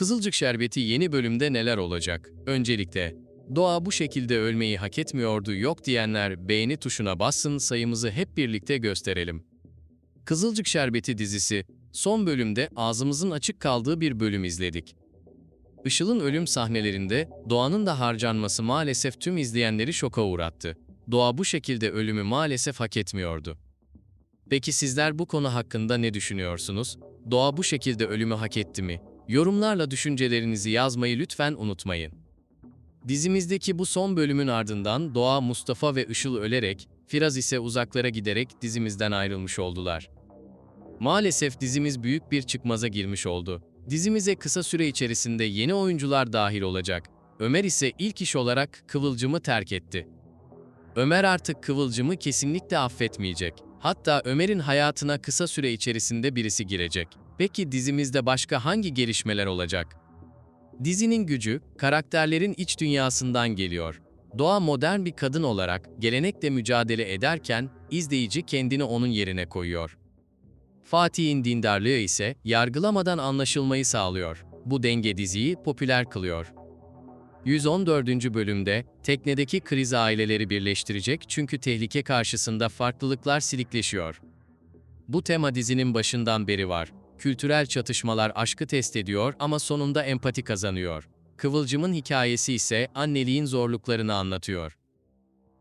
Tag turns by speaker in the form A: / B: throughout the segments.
A: Kızılcık Şerbeti yeni bölümde neler olacak? Öncelikle, doğa bu şekilde ölmeyi hak etmiyordu yok diyenler beğeni tuşuna bassın sayımızı hep birlikte gösterelim. Kızılcık Şerbeti dizisi, son bölümde ağzımızın açık kaldığı bir bölüm izledik. Işıl'ın ölüm sahnelerinde Doğan'ın da harcanması maalesef tüm izleyenleri şoka uğrattı. Doğa bu şekilde ölümü maalesef hak etmiyordu. Peki sizler bu konu hakkında ne düşünüyorsunuz? Doğa bu şekilde ölümü hak etti mi? Yorumlarla düşüncelerinizi yazmayı lütfen unutmayın. Dizimizdeki bu son bölümün ardından Doğa, Mustafa ve Işıl ölerek, Firaz ise uzaklara giderek dizimizden ayrılmış oldular. Maalesef dizimiz büyük bir çıkmaza girmiş oldu. Dizimize kısa süre içerisinde yeni oyuncular dahil olacak. Ömer ise ilk iş olarak Kıvılcım'ı terk etti. Ömer artık Kıvılcım'ı kesinlikle affetmeyecek. Hatta Ömer'in hayatına kısa süre içerisinde birisi girecek. Peki dizimizde başka hangi gelişmeler olacak? Dizinin gücü, karakterlerin iç dünyasından geliyor. Doğa modern bir kadın olarak gelenekle mücadele ederken, izleyici kendini onun yerine koyuyor. Fatih'in dindarlığı ise yargılamadan anlaşılmayı sağlıyor. Bu denge diziyi popüler kılıyor. 114. bölümde teknedeki kriz aileleri birleştirecek çünkü tehlike karşısında farklılıklar silikleşiyor. Bu tema dizinin başından beri var. Kültürel çatışmalar aşkı test ediyor ama sonunda empati kazanıyor. Kıvılcım'ın hikayesi ise anneliğin zorluklarını anlatıyor.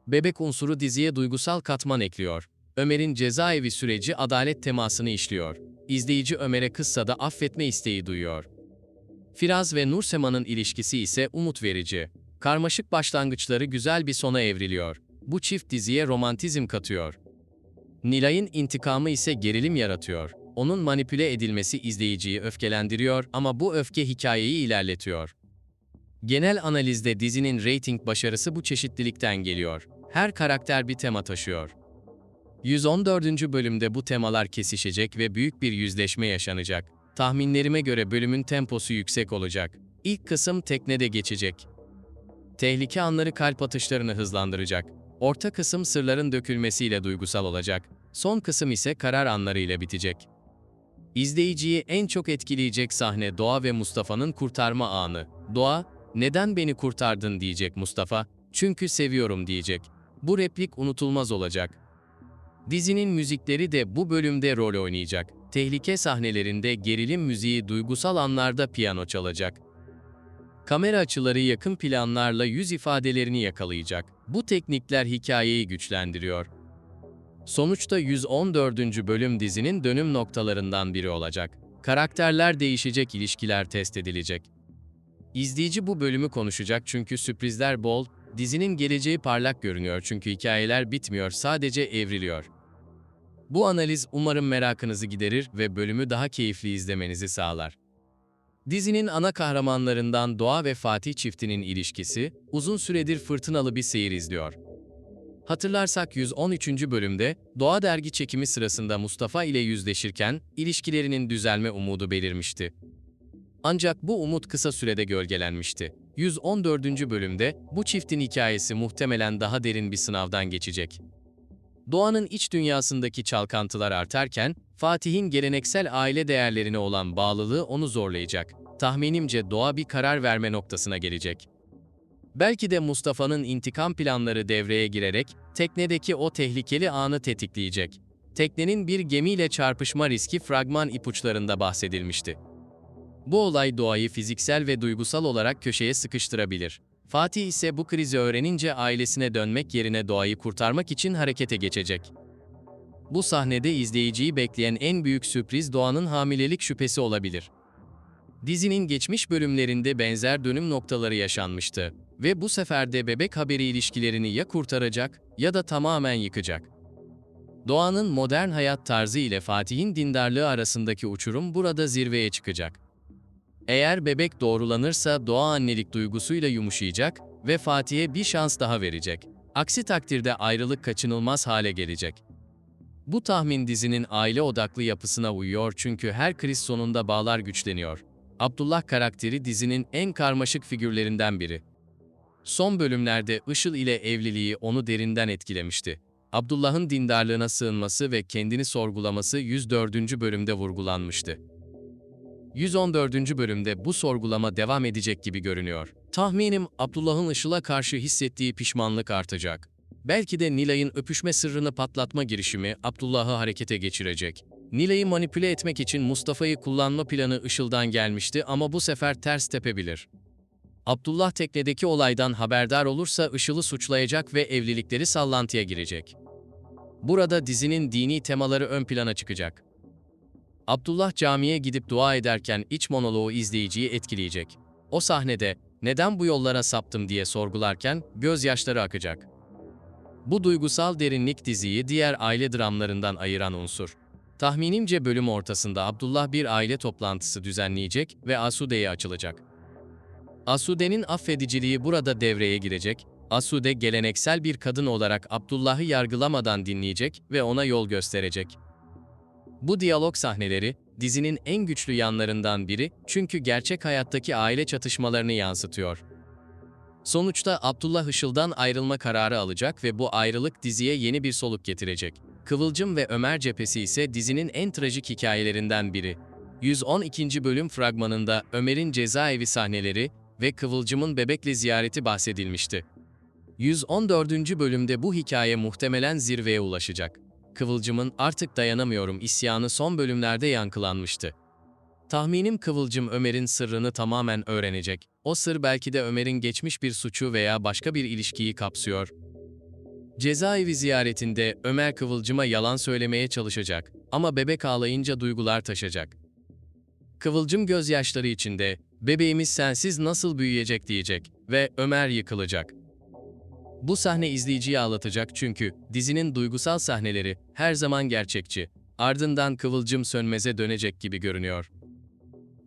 A: Bebek unsuru diziye duygusal katman ekliyor. Ömer'in cezaevi süreci adalet temasını işliyor. İzleyici Ömer'e kızsa da affetme isteği duyuyor. Firaz ve Nursema'nın ilişkisi ise umut verici. Karmaşık başlangıçları güzel bir sona evriliyor. Bu çift diziye romantizm katıyor. Nilay'ın intikamı ise gerilim yaratıyor. Onun manipüle edilmesi izleyiciyi öfkelendiriyor ama bu öfke hikayeyi ilerletiyor. Genel analizde dizinin reyting başarısı bu çeşitlilikten geliyor. Her karakter bir tema taşıyor. 114. bölümde bu temalar kesişecek ve büyük bir yüzleşme yaşanacak. Tahminlerime göre bölümün temposu yüksek olacak. İlk kısım teknede geçecek. Tehlike anları kalp atışlarını hızlandıracak. Orta kısım sırların dökülmesiyle duygusal olacak. Son kısım ise karar anlarıyla bitecek. İzleyiciyi en çok etkileyecek sahne Doğa ve Mustafa'nın kurtarma anı. Doğa, neden beni kurtardın diyecek Mustafa, çünkü seviyorum diyecek. Bu replik unutulmaz olacak. Dizinin müzikleri de bu bölümde rol oynayacak. Tehlike sahnelerinde gerilim müziği duygusal anlarda piyano çalacak. Kamera açıları yakın planlarla yüz ifadelerini yakalayacak. Bu teknikler hikayeyi güçlendiriyor. Sonuçta 114. bölüm dizinin dönüm noktalarından biri olacak. Karakterler değişecek, ilişkiler test edilecek. İzleyici bu bölümü konuşacak çünkü sürprizler bol, dizinin geleceği parlak görünüyor çünkü hikayeler bitmiyor, sadece evriliyor. Bu analiz umarım merakınızı giderir ve bölümü daha keyifli izlemenizi sağlar. Dizinin ana kahramanlarından Doğa ve Fatih çiftinin ilişkisi, uzun süredir fırtınalı bir seyir izliyor. Hatırlarsak 113. bölümde Doğa dergi çekimi sırasında Mustafa ile yüzleşirken ilişkilerinin düzelme umudu belirmişti. Ancak bu umut kısa sürede gölgelenmişti. 114. bölümde bu çiftin hikayesi muhtemelen daha derin bir sınavdan geçecek. Doğanın iç dünyasındaki çalkantılar artarken, Fatih'in geleneksel aile değerlerine olan bağlılığı onu zorlayacak. Tahminimce Doğa bir karar verme noktasına gelecek. Belki de Mustafa'nın intikam planları devreye girerek teknedeki o tehlikeli anı tetikleyecek. Teknenin bir gemiyle çarpışma riski fragman ipuçlarında bahsedilmişti. Bu olay Doğa'yı fiziksel ve duygusal olarak köşeye sıkıştırabilir. Fatih ise bu krizi öğrenince ailesine dönmek yerine Doğa'yı kurtarmak için harekete geçecek. Bu sahnede izleyiciyi bekleyen en büyük sürpriz Doğan'ın hamilelik şüphesi olabilir. Dizinin geçmiş bölümlerinde benzer dönüm noktaları yaşanmıştı ve bu sefer de bebek haberi ilişkilerini ya kurtaracak ya da tamamen yıkacak. Doğan'ın modern hayat tarzı ile Fatih'in dindarlığı arasındaki uçurum burada zirveye çıkacak. Eğer bebek doğrulanırsa doğa annelik duygusuyla yumuşayacak ve Fatih'e bir şans daha verecek. Aksi takdirde ayrılık kaçınılmaz hale gelecek. Bu tahmin dizinin aile odaklı yapısına uyuyor çünkü her kriz sonunda bağlar güçleniyor. Abdullah karakteri dizinin en karmaşık figürlerinden biri. Son bölümlerde Işıl ile evliliği onu derinden etkilemişti. Abdullah'ın dindarlığına sığınması ve kendini sorgulaması 104. bölümde vurgulanmıştı. 114. bölümde bu sorgulama devam edecek gibi görünüyor. Tahminim Abdullah'ın Işıl'a karşı hissettiği pişmanlık artacak. Belki de Nilay'ın öpüşme sırrını patlatma girişimi Abdullah'ı harekete geçirecek. Nilay'ı manipüle etmek için Mustafa'yı kullanma planı Işıl'dan gelmişti ama bu sefer ters tepebilir. Abdullah teknedeki olaydan haberdar olursa Işıl'ı suçlayacak ve evlilikleri sallantıya girecek. Burada dizinin dini temaları ön plana çıkacak. Abdullah camiye gidip dua ederken iç monoloğu izleyiciyi etkileyecek. O sahnede neden bu yollara saptım diye sorgularken gözyaşları akacak. Bu duygusal derinlik diziyi diğer aile dramlarından ayıran unsur. Tahminimce bölüm ortasında Abdullah bir aile toplantısı düzenleyecek ve Asude'ye açılacak. Asude'nin affediciliği burada devreye girecek. Asude geleneksel bir kadın olarak Abdullah'ı yargılamadan dinleyecek ve ona yol gösterecek. Bu diyalog sahneleri dizinin en güçlü yanlarından biri çünkü gerçek hayattaki aile çatışmalarını yansıtıyor. Sonuçta Abdullah Işıl'dan ayrılma kararı alacak ve bu ayrılık diziye yeni bir soluk getirecek. Kıvılcım ve Ömer cephesi ise dizinin en trajik hikayelerinden biri. 112. bölüm fragmanında Ömer'in cezaevi sahneleri ve Kıvılcım'ın bebekle ziyareti bahsedilmişti. 114. bölümde bu hikaye muhtemelen zirveye ulaşacak. Kıvılcım'ın artık dayanamıyorum isyanı son bölümlerde yankılanmıştı. Tahminim Kıvılcım Ömer'in sırrını tamamen öğrenecek. O sır belki de Ömer'in geçmiş bir suçu veya başka bir ilişkiyi kapsıyor. Cezaevi ziyaretinde Ömer Kıvılcım'a yalan söylemeye çalışacak ama bebek ağlayınca duygular taşacak. Kıvılcım gözyaşları içinde bebeğimiz sensiz nasıl büyüyecek diyecek ve Ömer yıkılacak. Bu sahne izleyiciyi ağlatacak çünkü dizinin duygusal sahneleri her zaman gerçekçi. Ardından Kıvılcım Sönmez'e dönecek gibi görünüyor.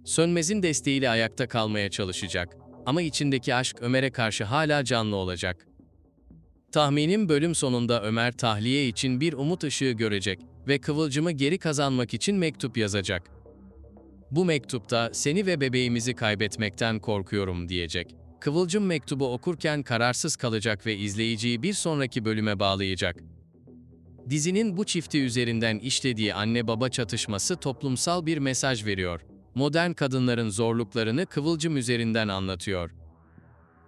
A: Sönmez'in desteğiyle ayakta kalmaya çalışacak ama içindeki aşk Ömer'e karşı hala canlı olacak. Tahminim bölüm sonunda Ömer tahliye için bir umut ışığı görecek ve Kıvılcım'ı geri kazanmak için mektup yazacak. Bu mektupta seni ve bebeğimizi kaybetmekten korkuyorum diyecek. Kıvılcım mektubu okurken kararsız kalacak ve izleyiciyi bir sonraki bölüme bağlayacak. Dizinin bu çifti üzerinden işlediği anne-baba çatışması toplumsal bir mesaj veriyor. Modern kadınların zorluklarını Kıvılcım üzerinden anlatıyor.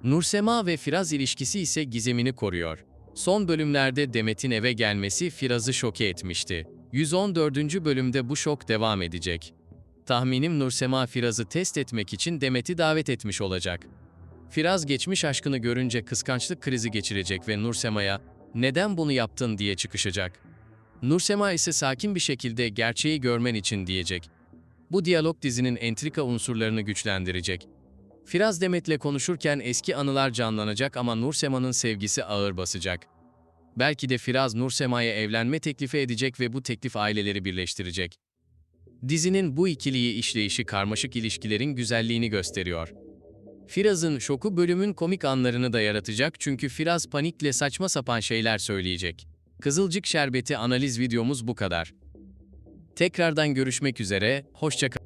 A: Nursema ve Firaz ilişkisi ise gizemini koruyor. Son bölümlerde Demet'in eve gelmesi Firaz'ı şoke etmişti. 114. bölümde bu şok devam edecek. Tahminim Nursema Firaz'ı test etmek için Demet'i davet etmiş olacak. Firaz geçmiş aşkını görünce kıskançlık krizi geçirecek ve Nursema'ya "Neden bunu yaptın?" diye çıkışacak. Nursema ise sakin bir şekilde gerçeği görmen için diyecek. Bu diyalog dizinin entrika unsurlarını güçlendirecek. Firaz Demet'le konuşurken eski anılar canlanacak ama Nursema'nın sevgisi ağır basacak. Belki de Firaz Nursema'ya evlenme teklifi edecek ve bu teklif aileleri birleştirecek. Dizinin bu ikiliyi işleyişi karmaşık ilişkilerin güzelliğini gösteriyor. Firaz'ın şoku bölümün komik anlarını da yaratacak çünkü Firaz panikle saçma sapan şeyler söyleyecek. Kızılcık Şerbeti analiz videomuz bu kadar. Tekrardan görüşmek üzere, hoşça kalın.